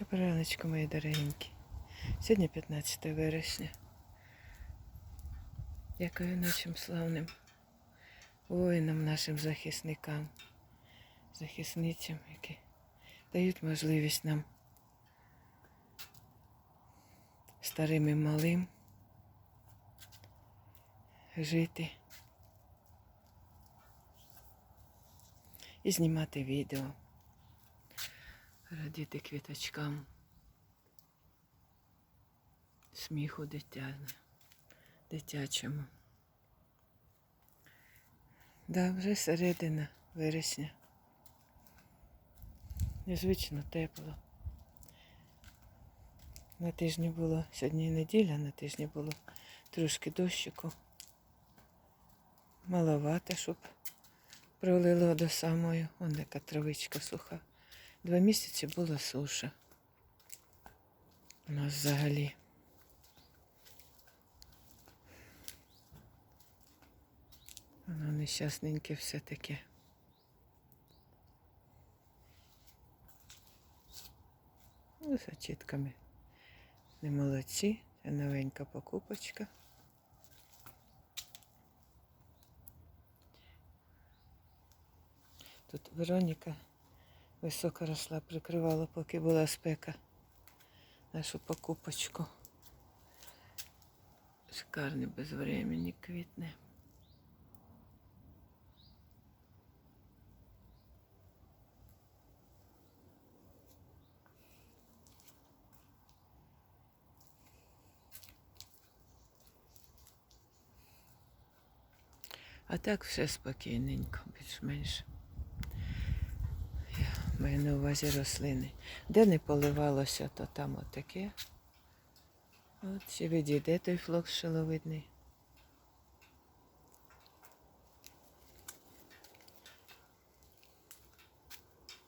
Доброго раночку, мої дорогенькі. Сьогодні 15 вересня. Дякую нашим славним воїнам, нашим захисникам, захисницям, які дають можливість нам старим і малим жити і знімати відео, радіти квіточкам, сміху дитя, дитячому. Да, вже середина вересня. Незвично тепло. На тижні було сьогодні неділя, на тижні було трошки дощику. Маловато, щоб пролило до самої. Вон яка травичка суха. Два місяці була суша. У нас взагалі. Воно нещасненьке все таке. Ну, з очітками. Не молодці. Це новенька покупочка. Тут Вероніка високо росла, прикривала, поки була спека. Нашу покупочку. Шикарний безвременник квітне. А так все спокійненько, більш-менш. Маю на увазі рослини. Де не поливалося, то там отаке. От ще відійде той флокс шиловидний.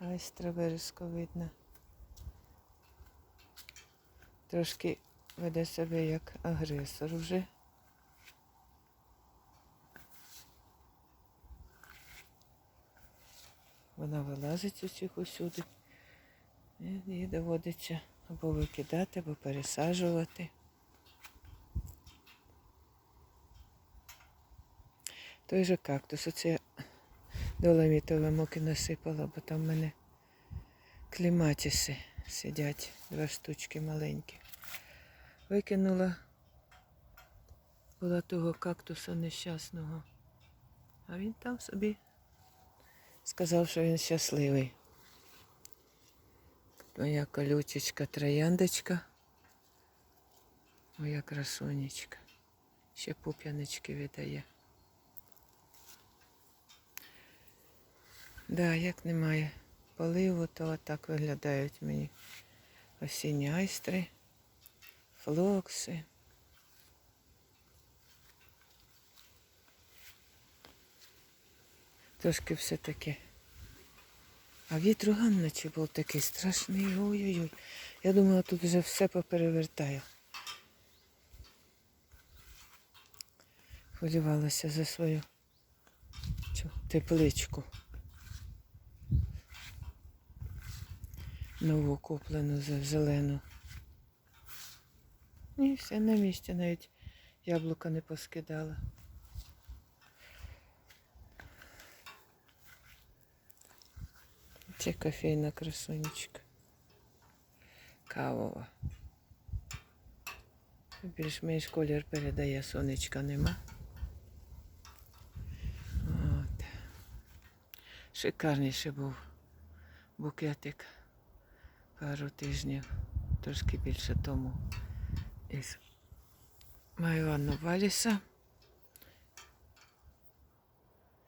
Ось траверско видно. Трошки веде себе як агресор вже. Вона вилазить усіх усюди. Їй доводиться або викидати, або пересаджувати. Той же кактус. Оце я доломітове муки насипала, бо там в мене кліматіси сидять, два штучки маленькі. Викинула була того кактуса нещасного. А він там собі сказав, що він щасливий. Моя колючечка, трояндочка, моя красунечка. Ще пуп'яночки видає. Да, як немає поливу, то отак виглядають мені осінні айстри, флокси. Трошки все таке. А вітру ночі був такий страшний. Ой-ой-ой. Я думала, тут вже все поперевертаю. Хвилювалася за свою тепличку. Нову куплену за зелену. І все на місці, навіть яблука не поскидала. Це кофейна красунечка. Кавова. Більш-менш колір передає, сонечка нема. От. Шикарніший був букетик пару тижнів, трошки більше тому. Із Майоанну Валіса.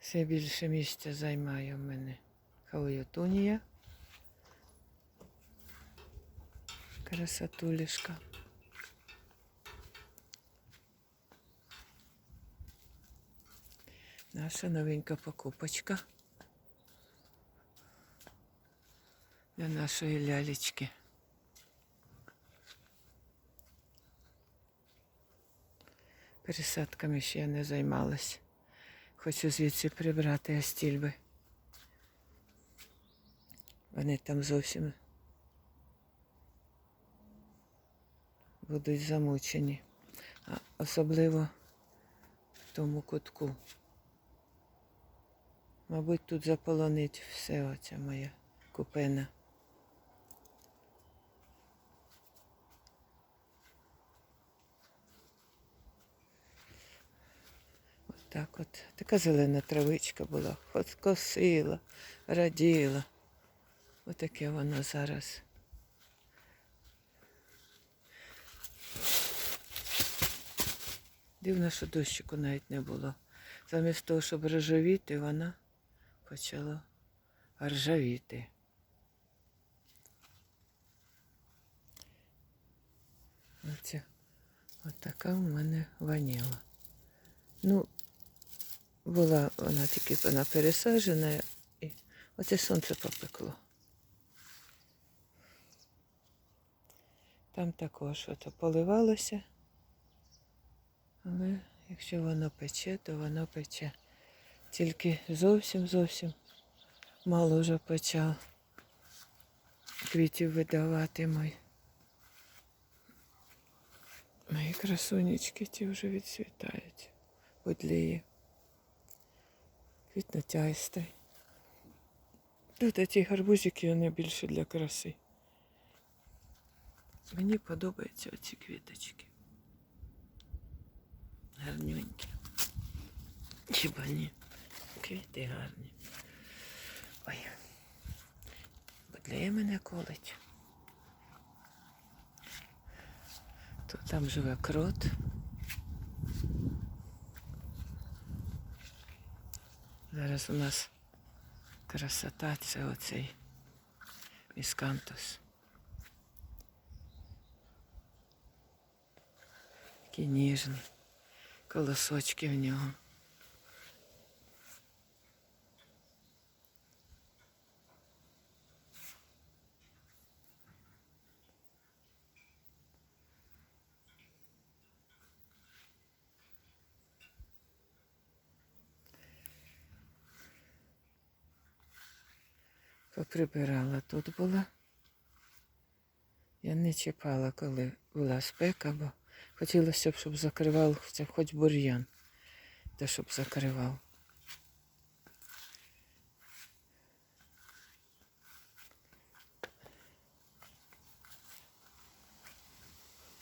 Все більше місця займає в мене. Хауятунія. Красотулішка. Наша новенька покупочка для нашої лялечки. Пересадками ще я не займалась. Хочу звідси прибрати астільби. Вони там зовсім будуть замучені. А особливо в тому кутку. Мабуть, тут заполонить все оця моя купина. Так от. Така зелена травичка була. Косила, раділа. Отаке воно зараз. Дивно, що дощику навіть не було. Замість того, щоб ржавіти, вона почала ржавіти. Оце, така у мене ваніла. Ну, була вона тільки вона пересаджена і оце сонце попекло. Там також ото поливалося. Але якщо воно пече, то воно пече. Тільки зовсім зовсім мало вже почав квітів видавати мої. Мої красунечки ті вже відцвітають. Будлії. Квітнотяйстай. Тут ці гарбузики вони більше для краси. Мені подобаються оці квіточки. Гарненькі. Хіба ні? Квіти гарні. Ой. Бодлеє мене колить. Тут там живе крот. Зараз у нас красота, це оцей міскантус. Такий ніжний. Колосочки в нього. Поприбирала тут була. Я не чіпала, коли була спека, бо хотілося б, щоб закривав хоча б хоч бур'ян, та щоб закривав.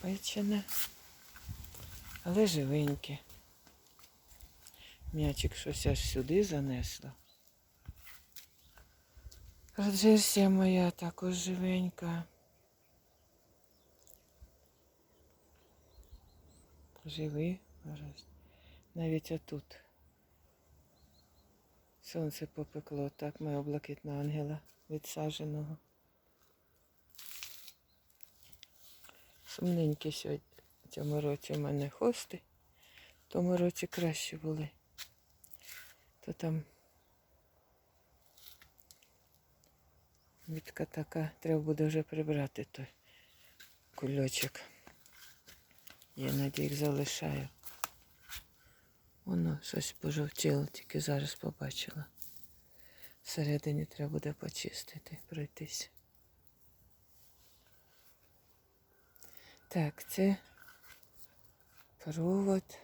Печене, але живеньке. М'ячик щось аж сюди занесло. Раджерсія моя також живенька. Живий. Навіть отут. Сонце попекло, так моя блакитна ангела відсадженого. Сумненькі сьогодні в цьому році у мене хости. В тому році краще були. То там Вітка така, треба буде вже прибрати той кульочок. Я надію, їх залишаю. Воно щось пожовтіло, тільки зараз побачила. Всередині треба буде почистити, пройтись. Так, це провод.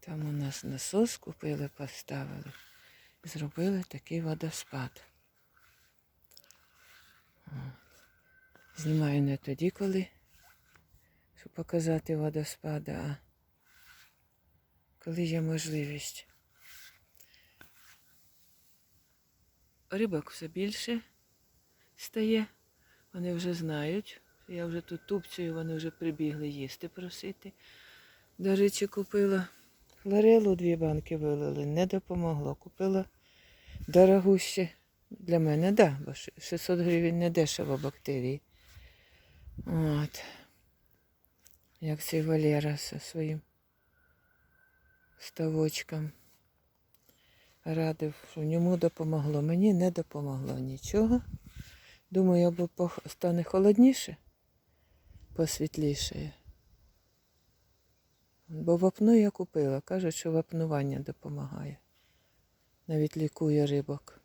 Там у нас насос купили, поставили. І зробили такий водоспад. Знімаю не тоді, коли, щоб показати водоспад, а коли є можливість. Рибок все більше стає. Вони вже знають. Я вже тут тупцюю, вони вже прибігли їсти просити. До речі, купила Флорелу дві банки вилили, не допомогло. Купила дорогуще для мене, да, бо 600 гривень не дешево бактерії. От. Як цей Валера зі своїм ставочком радив, що йому допомогло. Мені не допомогло нічого. Думаю, або стане холодніше, посвітліше. Бо вапно я купила. Кажуть, що вапнування допомагає. Навіть лікує рибок.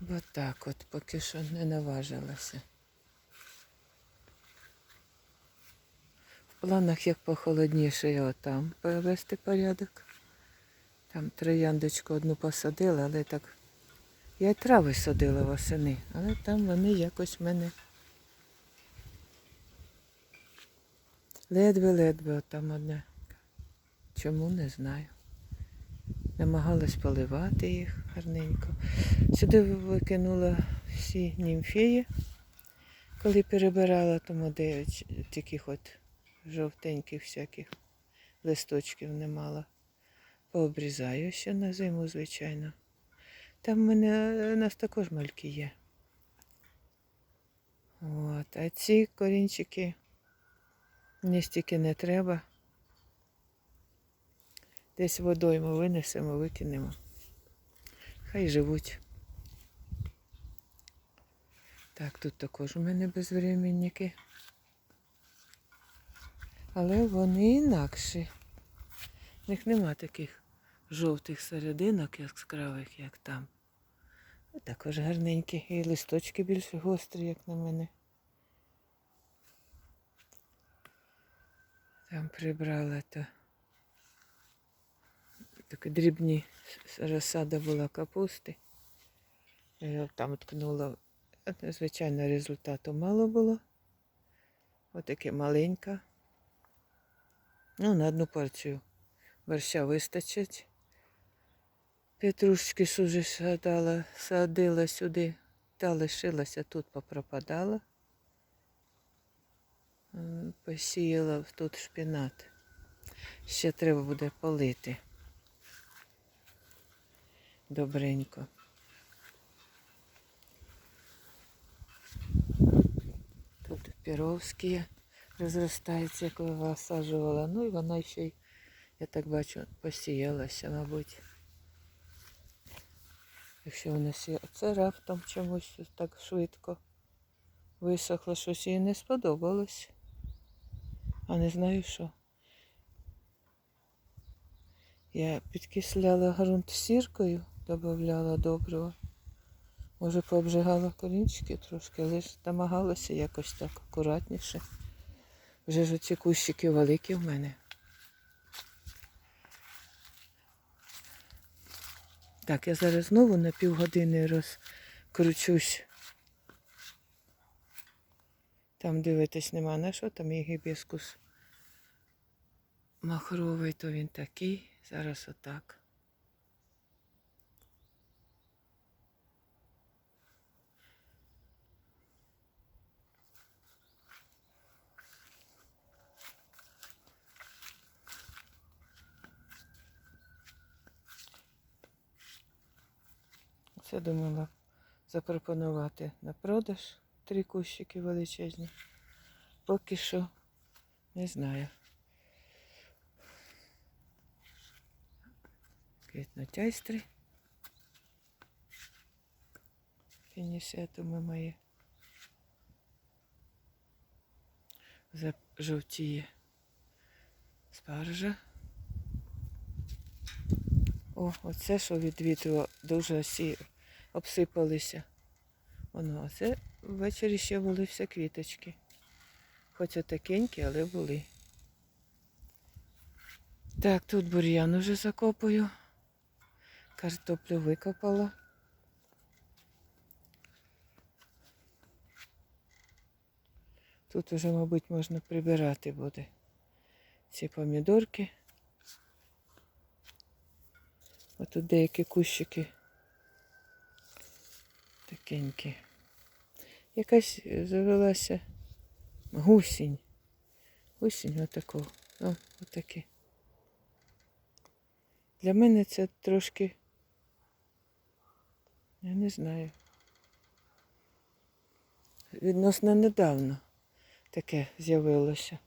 Бо так от поки що не наважилася. В планах як похолодніше я там привести порядок. Там трояндочку одну посадила, але так. Я й трави садила восени, але там вони якось в мене ледве-ледве там одне. Чому не знаю. Намагалась поливати їх гарненько. Сюди викинула всі німфеї, коли перебирала, тому де таких от жовтеньких всяких листочків не мала. Пообрізаю ще на зиму, звичайно. Там в мене у нас також мальки є. От. А ці корінчики мені стільки не треба. Десь водойму винесемо, викинемо. Хай живуть. Так, тут також у мене безвременники. Але вони інакші. В них нема таких жовтих серединок яскравих, як там. Також гарненькі. І листочки більш гострі, як на мене. Там прибрала то. Такі дрібні розсада була капусти. Я там ткнула. Звичайно, результату мало було. Отаке маленька. Ну, на одну порцію борща вистачить. Петрушки сужі садала, садила сюди, та лишилася тут попропадала. Посіяла тут шпінат. Ще треба буде полити. Добренько. Тут піровські розростаються, як висаджувала. Ну і вона ще й, я так бачу, посіялася, мабуть. Якщо вона сіяла. Це раптом чомусь так швидко висохло, щось їй не сподобалось. А не знаю що. Я підкисляла ґрунт сіркою, додавала доброго. Може, пообжигала корінчики трошки, але ж намагалася якось так акуратніше. Вже ж оці кущики великі в мене. Так, я зараз знову на півгодини розкручусь. Там дивитись нема на що, там є гібіскус махровий, то він такий. Зараз отак. Це думала запропонувати на продаж три кущики величезні. Поки що не знаю. Квітнотяйстри. Фінісетуми мої. Жовтіє спаржа. О, оце, що від вітру дуже осі... обсипалися. Воно, а це ввечері ще були всі квіточки. Хоч отакенькі, але були. Так, тут бур'ян уже закопую. Картоплю викопала. Тут уже, мабуть, можна прибирати буде ці помідорки. Ось тут деякі кущики такенькі. Якась завелася гусінь. Гусінь отаку. О, отакі. Для мене це трошки, я не знаю. Відносно недавно таке з'явилося.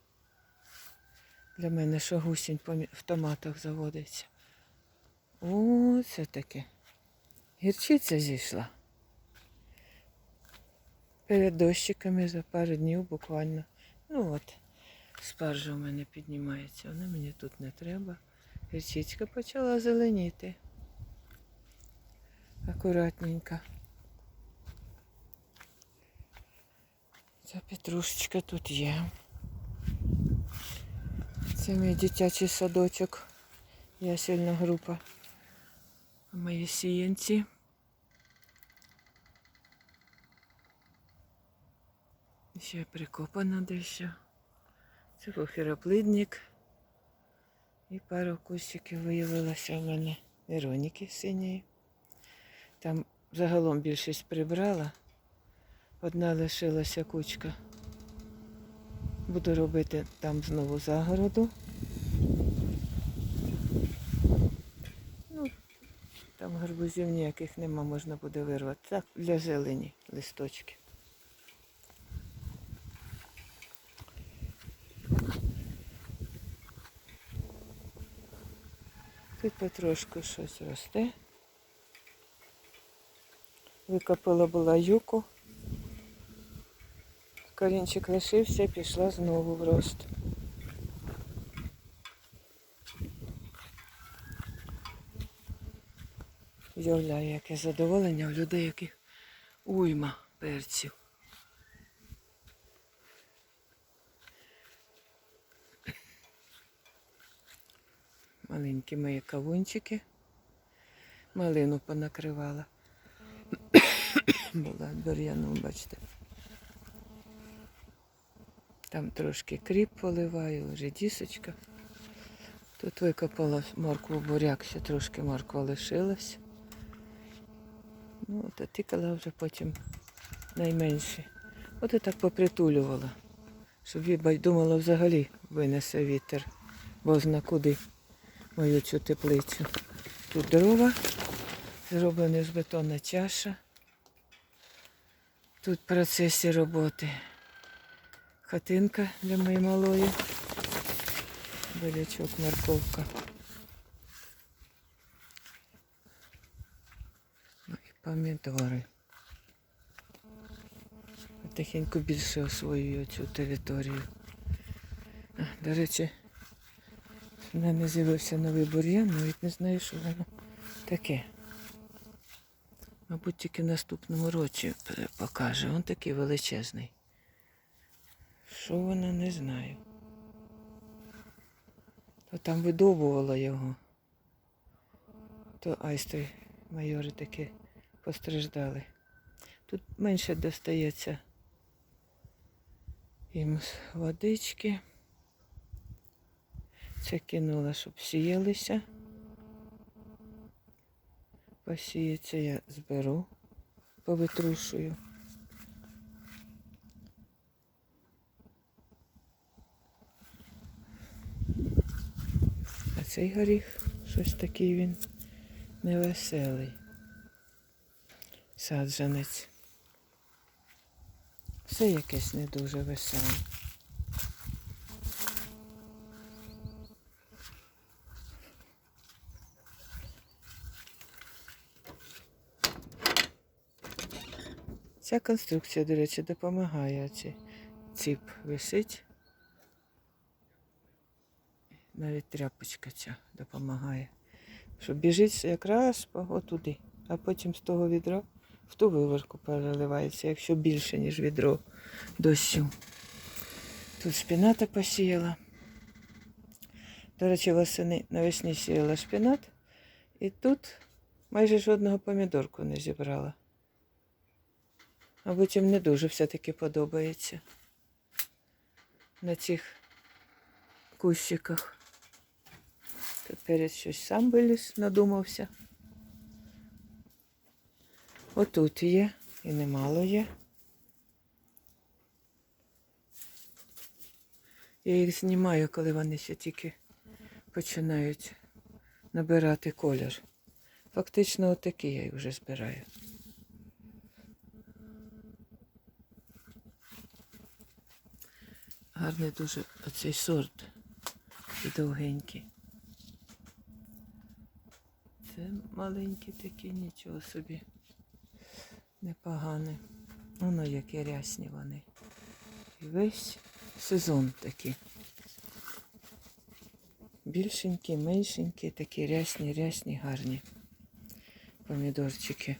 Для мене, що гусінь в томатах заводиться. О, це таке. Гірчиця зійшла перед дощиками за пару днів буквально. Ну от, спаржа у мене піднімається, вона мені тут не треба. Гірчичка почала зеленіти. Акуратненько. Ця петрушечка тут є. Це мій дитячий садочок. Ясельна група. Мої сіянці. Ще прикопано дещо. Це похироплидник. І пару кущиків виявилося в мене Вероніки синьої. Там загалом більшість прибрала. Одна лишилася кучка. Буду робити там знову загороду. Ну, там гарбузів ніяких нема, можна буде вирвати. Так, для зелені листочки. Тут потрошку щось росте. Викопала була юку. Корінчик лишився, пішла знову в рост. Уявляю, яке задоволення в людей, яких уйма перців. Маленькі мої кавунчики. Малину понакривала. Була бур'яном, бачите. Там трошки кріп поливаю, редісочка. Тут викопала моркву буряк, ще трошки морква лишилась. Ну, от тикала вже потім найменше. От і так попритулювала, щоб думала взагалі винесе вітер, бо зна куди мою цю теплицю. Тут дрова, зроблена з бетонна чаша. Тут в процесі роботи хатинка для моєї малої. Белячок, морковка. Ну і помідори. Тихенько більше освоюю цю територію. До речі, в мене з'явився новий бур'ян, навіть не знаю, що воно таке. Мабуть, тільки в наступному році покаже. Він такий величезний. Що вона не знаю. То там видовбувала його. То айстри майори таки постраждали. Тут менше достається їм водички. Це кинула, щоб сіялися. Посіється я зберу, повитрушую. А цей горіх, щось такий він невеселий. Саджанець. Все якесь не дуже веселе. Ця конструкція, до речі, допомагає. Ці ціп висить. Навіть тряпочка ця допомагає. Що біжить якраз отуди, а потім з того відра в ту виворку переливається, якщо більше, ніж відро дощу. Тут шпіната посіяла. До речі, восени навесні сіяла шпінат. І тут майже жодного помідорку не зібрала. Мабуть, їм не дуже все-таки подобається на цих кущиках. Перець щось сам виліз, надумався. Отут є, і немало є. Я їх знімаю, коли вони ще тільки починають набирати колір. Фактично отакі я їх вже збираю. Гарний дуже оцей сорт і довгенький. Це маленькі такі, нічого собі. Непогані. Воно які рясні вони. І весь сезон такий. Більшенькі, меншенькі, такі рясні, рясні, гарні помідорчики.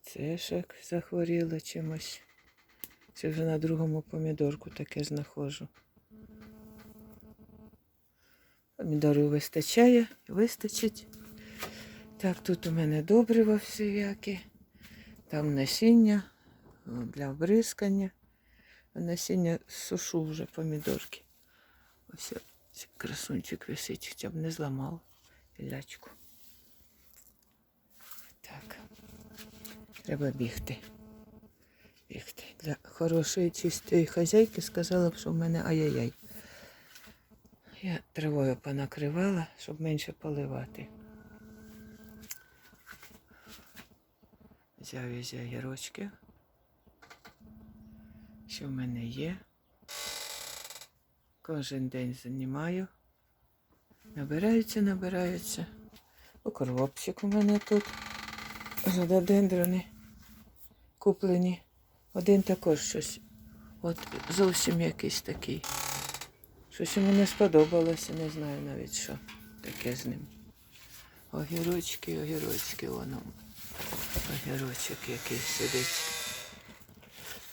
Це як захворіло чимось. Чи вже на другому помідорку таке знаходжу. Помідорів вистачає, вистачить. Так, тут у мене добрива всіякі. Там насіння для обрискання. Насіння сушу вже помідорки. Ось красунчик висить, хоча б не зламав лячку. Так. Треба бігти. Бігти. Для хорошої чистої хазяйки сказала б, що в мене ай-яй-яй. Я травою понакривала, щоб менше поливати. Взяв із огірочки. Що в мене є. Кожен день займаю. Набираються, набираються. Укропчик у мене тут. Рододендрони куплені. Один також щось. От зовсім якийсь такий. Щось йому не сподобалося, не знаю навіть що таке з ним. Огірочки, огірочки, воно. Огірочок який сидить.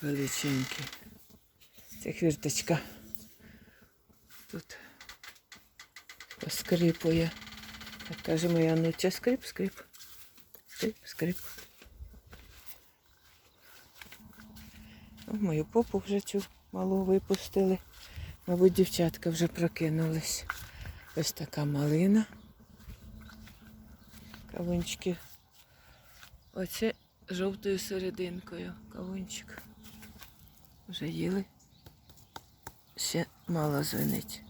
Величенький. Це хвірточка. Тут поскрипує. Так каже моя нуча скрип, скрип. Скрип, скрип. Мою попу вже цю малу випустили. Мабуть, дівчатка вже прокинулись. Ось така малина. Кавунчики. Оце жовтою серединкою кавунчик. Вже їли. Ще мало звенить.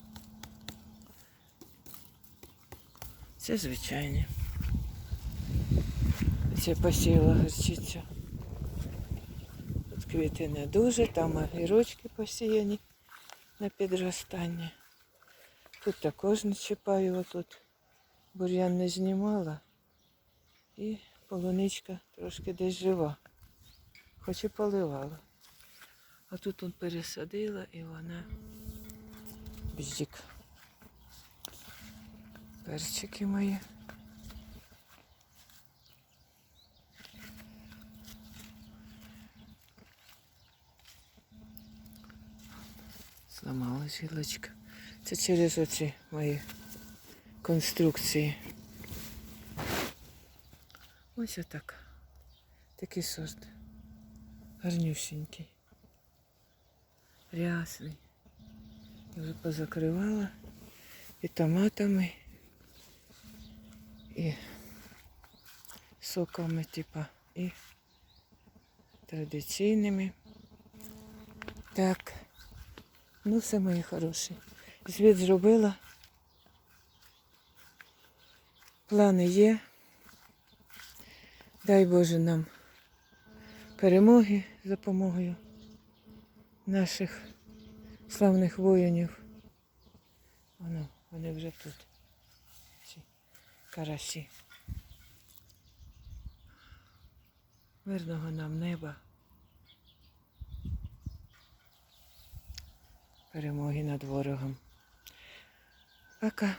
Це звичайні. Це посіяла горчицю. Квіти не дуже, там огірочки посіяні на підростання. Тут також не чіпаю, отут бур'ян не знімала. І полуничка трошки десь жива. Хоч і поливала. А тут он пересадила і вона бздік. Перчики мої. Зламалась гілочка. Це через оці мої конструкції. Ось отак. Такий сорт. Гарнюсінький. Рясний. Я вже позакривала і томатами, і соками, типа, і традиційними. Так. Ну, все мої хороші. Звіт зробила. Плани є. Дай Боже нам перемоги за допомогою наших славних воїнів. Воно, вони вже тут. Ці карасі. Мирного нам неба. Перемоги над ворогом. Пока.